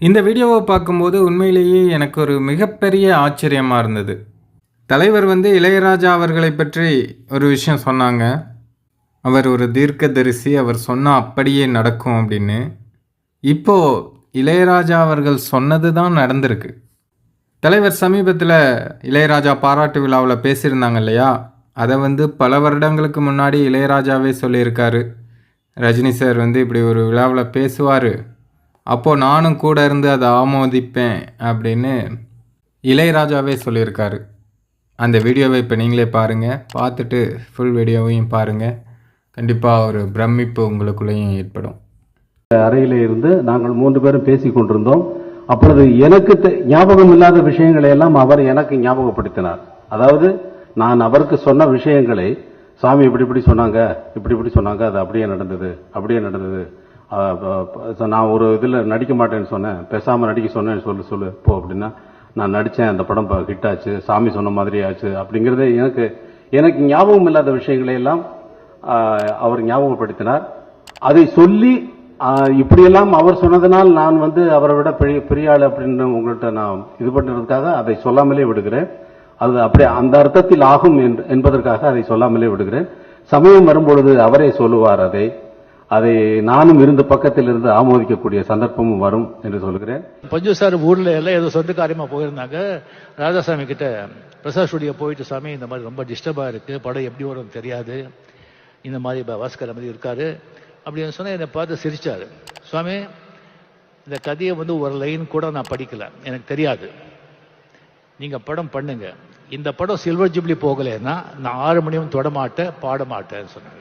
இந்த வீடியோவை பார்க்கும்போது உண்மையிலேயே எனக்கு ஒரு மிகப்பெரிய ஆச்சரியமாக இருந்தது. தலைவர் வந்து இளையராஜா அவர்களை பற்றி ஒரு விஷயம் சொன்னாங்க. அவர் ஒரு தீர்க்கதரிசி அவர் சொன்னால் அப்படியே நடக்கும் அப்படின்னு. இப்போது இளையராஜா அவர்கள் சொன்னது தான் நடந்திருக்கு. தலைவர் சமீபத்தில் இளையராஜா பாராட்டு விழாவில் பேசியிருந்தாங்க இல்லையா? அதை வந்து பல வருடங்களுக்கு முன்னாடி இளையராஜாவே சொல்லியிருக்காரு. ரஜினி சார் வந்து இப்படி ஒரு விழாவில் பேசுவார். அப்போது நானும் கூட இருந்து அதை ஆமோதிப்பேன் அப்படின்னு இளையராஜாவே சொல்லியிருக்காரு. அந்த வீடியோவை இப்போ நீங்களே பாருங்கள் பார்த்துட்டு ஃபுல் வீடியோவையும் பாருங்கள் கண்டிப்பாக ஒரு பிரமிப்பு உங்களுக்குள்ளேயும் ஏற்படும். அறையில் இருந்து நாங்கள் மூன்று பேரும் பேசி கொண்டிருந்தோம். அப்பொழுது எனக்கு தெ- ஞாபகம் இல்லாத விஷயங்களை எல்லாம் அவர் எனக்கு ஞாபகப்படுத்தினார். அதாவது நான் அவருக்கு சொன்ன விஷயங்களை சாமி இப்படி இப்படி சொன்னாங்க இப்படி இப்படி சொன்னாங்க அது அப்படியே நடந்தது அப்படியே நடந்தது நான் ஒரு இதில் நடிக்க மாட்டேன்னு சொன்னேன். பேசாமல் நடிக்க சொன்னேன்னு சொல்லு சொல்லு. போ அப்படின்னா நான் நடித்தேன் அந்த படம் ஹிட் ஆச்சு. சாமி சொன்ன மாதிரி ஆச்சு. அப்படிங்கிறது எனக்கு எனக்கு ஞாபகம் இல்லாத விஷயங்களை எல்லாம் அவர் ஞாபகப்படுத்தினார். அதை சொல்லி இப்படியெல்லாம் அவர் சொன்னதனால் நான் வந்து அவரை விட பெரிய பெரிய ஆள் அப்படின்னு உங்கள்கிட்ட நான் இது பண்ணுறதுக்காக அதை சொல்லாமலே விடுகிறேன். அது அப்படி அந்த அர்த்தத்தில் ஆகும் என்பதற்காக அதை சொல்லாமலே விடுகிறேன். சமயம் வரும்பொழுது அவரே சொல்லுவார் அதை. அதை நானும் இருந்து பக்கத்தில் இருந்து ஆமோதிக்கக்கூடிய சந்தர்ப்பமும் வரும் என்று சொல்கிறேன் பஞ்சு சார் ஊர்ல எல்லாம் ஏதோ சொந்த காரியமா போயிருந்தாங்க. ராஜாசாமி கிட்ட பிரசாத் ஸ்டுடியோ போயிட்டு சாமி இந்த மாதிரி ரொம்ப டிஸ்டர்பா இருக்கு. படம் எப்படி வரும் தெரியாது. இந்த மாதிரி பாஸ்கர் மாதிரி இருக்காரு. அப்படின்னு சொன்னா என்னை பார்த்து சிரிச்சாரு. சுவாமி இந்த கதையை வந்து ஒரு லைன் கூட நான் படிக்கல. எனக்கு தெரியாது. நீங்க படம் பண்ணுங்க. இந்த படம் சில்வர் ஜூப்ளி போகலைன்னா நான் ஆறு மணியும் தொடமாட்டேன் பாடமாட்டேன்னு சொன்னாங்க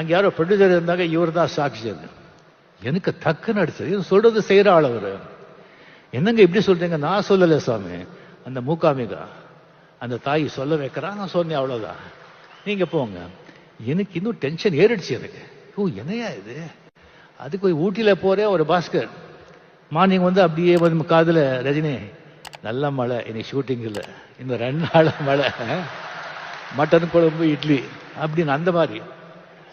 அங்க யாரோ ப்ரொடியூசர் இருந்தாங்க இவர் தான் சாட்சியர் எனக்கு டக்குன்னு அடிச்சது. இது சொல்றது செய்யற ஆள் அவர். என்னங்க இப்படி சொல்றீங்க? நான் சொல்லல சாமி. அந்த மூக்காமிகா அந்த தாய் சொல்ல வைக்கிறா. நான் சொன்னேன் அவ்வளவுதான். நீங்க போங்க. எனக்கு இன்னும் டென்ஷன் ஏறிடுச்சு எனக்கு. ஓ என்னையா இது? அதுக்கு ஊட்டியில் ஊட்டியில ஒரு பாஸ்கர். மார்னிங் வந்து அப்படியே வந்து காதுல ரஜினி நல்ல மழை. இன்னைக்கு ஷூட்டிங் இல்லை. இன்னும் ரெண்டு நாள் மழை. மட்டன் குழம்பு இட்லி. அப்படின்னு அந்த மாதிரி.